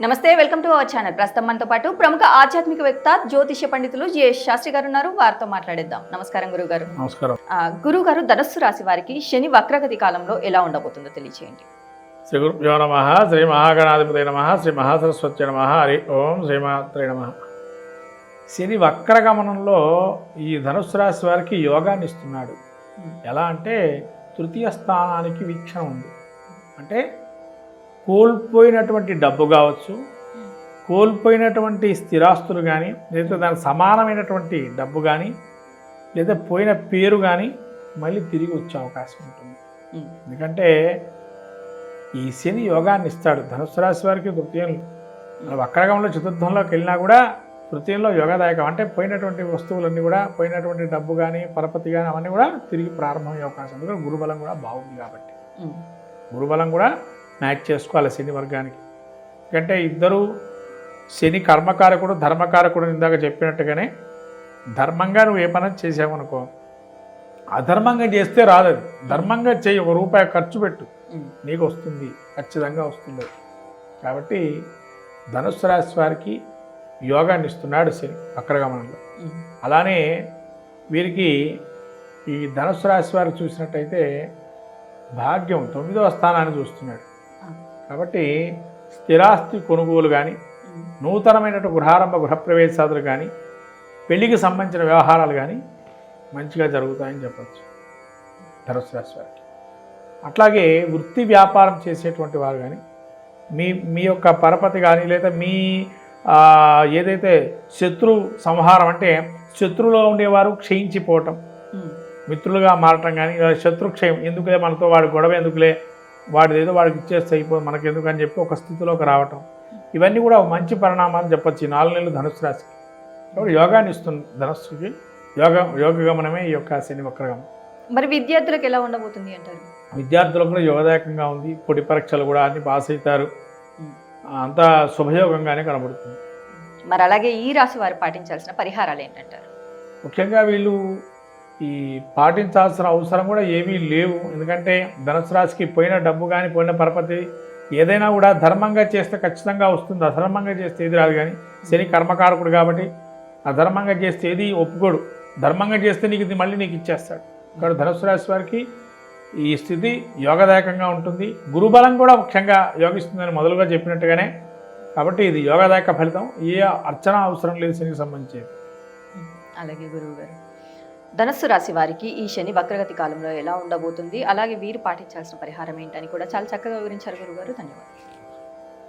నమస్తే welcome to our channel. ప్రస్తుతం మనతో పాటు ప్రముఖ ఆధ్యాత్మికవేత్త జ్యోతిష్య పండితులు జిఎస్ శాస్త్రి గారు ఉన్నారు వారితో మాట్లాడేద్దాం. నమస్కారం గురువు గారు నమస్కారం. గురువు గారు ధనస్సు రాశి వారికి శని వక్రగతి కాలంలో ఎలా ఉండబోతుందో తెలియచేయండి. శ్రీ గురుభ్యో నమ శ్రీ మహాగణాధిపతి నమ శ్రీ మహాసరస్వతి నమ హరి ఓం శ్రీమాత్రే నమ. శని వక్రగమనంలో ఈ ధనుసు రాశి వారికి యోగాన్ని ఇస్తున్నాడు. ఎలా అంటే తృతీయ స్థానానికి వీక్షణ ఉంది. అంటే కోల్పోయినటువంటి డబ్బు కావచ్చు కోల్పోయినటువంటి స్థిరాస్తులు కానీ లేదా దానికి సమానమైనటువంటి డబ్బు కానీ లేదా పోయిన పేరు కానీ మళ్ళీ తిరిగి వచ్చే అవకాశం ఉంటుంది. ఎందుకంటే ఈ శని యోగాన్ని ఇస్తాడు. ధనుసు రాశి వారికి తృతీయం వక్రగంలో చతుర్థంలోకి వెళ్ళినా కూడా తృతీయంలో యోగదాయకం. అంటే పోయినటువంటి వస్తువులన్నీ కూడా పోయినటువంటి డబ్బు కానీ పరపతి కానీ అవన్నీ కూడా తిరిగి ప్రారంభమయ్యే అవకాశం ఉంది. గురుబలం కూడా బాగుంది కాబట్టి. గురుబలం కూడా మ్యాచ్ చేసుకోవాలి శని వర్గానికి. ఎందుకంటే ఇద్దరు శని కర్మకారకుడు ధర్మకారకుడు ఇందాక చెప్పినట్టుగానే ధర్మంగా నువ్వు ఏ పని చేసావనుకో అధర్మంగా చేస్తే రాదు అది ధర్మంగా చేయి ఒక రూపాయి ఖర్చు పెట్టు. నీకు వస్తుంది. ఖచ్చితంగా వస్తుంది. కాబట్టి ధనుస్సు రాశి వారికి యోగాన్ని ఇస్తున్నాడు శని వక్రగమనంలో. అలానే వీరికి ఈ ధనుస్సు రాశి వారికి చూసినట్టయితే భాగ్యం తొమ్మిదవ స్థానాన్ని చూస్తున్నాడు. కాబట్టి స్థిరాస్తి కొనుగోలు కానీ నూతనమైనటువంటి గృహారంభ గృహప్రవేశాదులు కానీ పెళ్ళికి సంబంధించిన వ్యవహారాలు కానీ మంచిగా జరుగుతాయని చెప్పచ్చు. ధనుసు రాశి వారికి. అట్లాగే వృత్తి వ్యాపారం చేసేటువంటి వారు కానీ మీ మీ యొక్క పరపతి కానీ లేదా మీ ఏదైతే శత్రు సంహారం అంటే శత్రువులో ఉండేవారు క్షయించిపోవటం. మిత్రులుగా మారటం కానీ శత్రుక్షయం ఎందుకులే మనతో వాడి గొడవ ఎందుకులే వాడిది ఏదో వాడికి ఇచ్చేస్తే అయిపోదు మనకి ఎందుకు అని చెప్పి ఒక స్థితిలోకి రావటం. ఇవన్నీ కూడా మంచి పరిణామాలు చెప్పొచ్చు ఈ నాలుగు నెలలు ధనుసు రాశికి. కాబట్టి యోగాన్ని ఇస్తుంది ధనస్సుకి యోగ యోగ గమనమే ఈ యొక్క శని వక్రగమనం. మరి విద్యార్థులకు ఎలా ఉండబోతుంది అంటారు? విద్యార్థులకు కూడా యోగదాయకంగా ఉంది పొడి పరీక్షలు కూడా అన్ని పాస్ అవుతారు. అంతా శుభయోగంగానే కనబడుతుంది. మరి అలాగే ఈ రాశి వారు పాటించాల్సిన పరిహారాలు ఏంటంటారు? ముఖ్యంగా వీళ్ళు ఈ పాటించాల్సిన అవసరం కూడా ఏమీ లేవు. ఎందుకంటే ధనుసు రాశికి పోయిన డబ్బు కానీ పోయిన పరపతి ఏదైనా కూడా ధర్మంగా చేస్తే ఖచ్చితంగా వస్తుంది. అధర్మంగా చేస్తే ఏది రాదు కానీ శని కర్మకారకుడు కాబట్టి అధర్మంగా చేస్తే ఏది ఒప్పుకోడు. ధర్మంగా చేస్తే నీకు ఇది మళ్ళీ నీకు ఇచ్చేస్తాడు. కాబట్టి ధనుసు రాశి వారికి ఈ స్థితి యోగదాయకంగా ఉంటుంది. గురుబలం కూడా ముఖ్యంగా యోగిస్తుందని మొదలుగా చెప్పినట్టుగానే కాబట్టి ఇది యోగదాయక ఫలితం. ఏ అర్చన అవసరం లేదు శనికి సంబంధించి. అలాగే గురువు గారు. ధనస్సు రాశి వారికి ఈ శని వక్రగతి కాలంలో ఎలా ఉండబోతుంది? అలాగే వీరు పాటించాల్సిన పరిహారం ఏంటని కూడా చాలా చక్కగా వివరించారు గురుగారు. ధన్యవాదాలు.